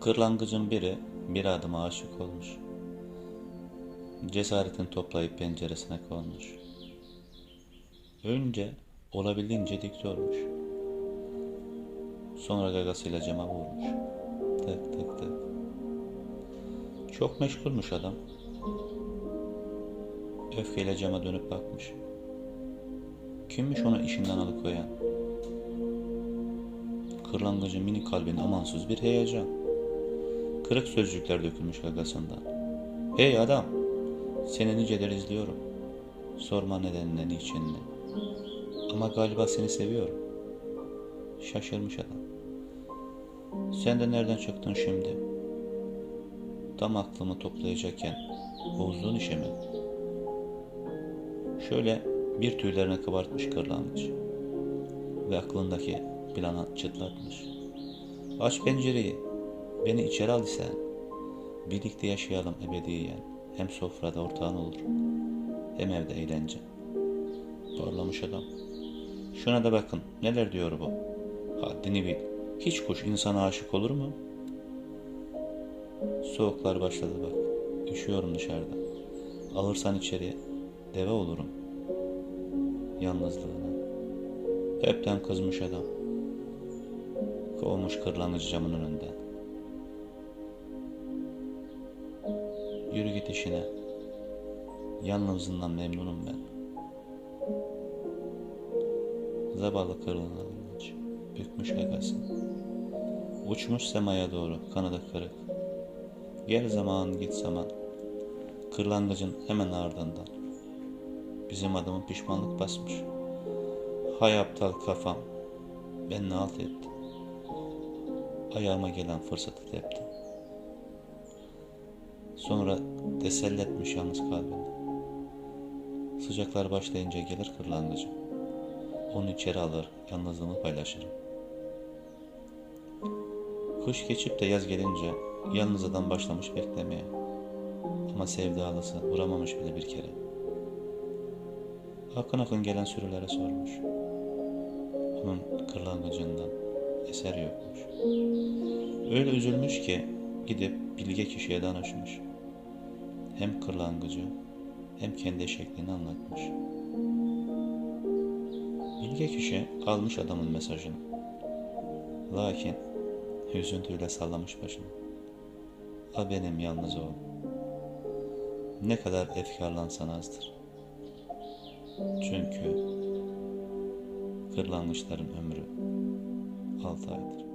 Kırlangıcın biri bir adıma aşık olmuş. Cesaretini toplayıp penceresine konmuş. Önce olabildiğince dik durmuş. Sonra gagasıyla cama vurmuş. Tık tık tık. Çok meşgulmuş adam. Öfkeyle cama dönüp bakmış. Kimmiş onu işinden alıkoyan? Kırlangıcın mini kalbin amansız bir heyecan. Kırık sözcükler dökülmüş gagasından. Hey adam, seni niceler izliyorum. Sorma nedenini, niçinini. Ama galiba seni seviyorum. Şaşırmış adam. Sen de nereden çıktın şimdi? Tam aklımı toplayacakken bozduğun işe mi? Şöyle bir tüylerini kıbartmış kırlangıç ve aklındaki plana çıtlatmış. Aç pencereyi, beni içeri al sen. Birlikte yaşayalım ebediyen. Hem sofrada ortağın olur, hem evde eğlence. Parlamış adam. Şuna da bakın, neler diyor bu? Haddini bil. Hiç kuş insana aşık olur mu? Soğuklar başladı bak. Üşüyorum dışarıda. Alırsan içeri deve olurum. Yalnızlığına. Hepten kızmış adam. Kovmuş kırlangıcı camın önünden. Yürü git işine. Yalnızlığından memnunum ben. Zavallı kırlangıç. Bükmüş gagasını. Uçmuş semaya doğru kanadı kırık. Gel zaman git zaman. Kırlangıcın hemen ardından. Bizim adamın pişmanlık basmış. Hay aptal kafam. Ben ne halt ettim. Ayağıma gelen fırsatı teptim. Sonra teselli yalnız kalbini. Sıcaklar başlayınca gelir kırlangıcım. Onu içeri alır, yalnızlığımı paylaşırım. Kış geçip de yaz gelince yalnız adam başlamış beklemeye. Ama sevdalısı vuramamış bile bir kere. Akın akın gelen sürülere sormuş. Onun kırlangıcından eser yokmuş. Öyle üzülmüş ki gidip bilge kişiye danışmış. Hem kırlangıcı hem kendi şeklini anlatmış. Bilge kişi almış adamın mesajını. Lakin hüzüntüyle sallamış başını. A benim yalnız oğlum. Ne kadar efkarlansan azdır. Çünkü kırlangıçların ömrü altı aydır.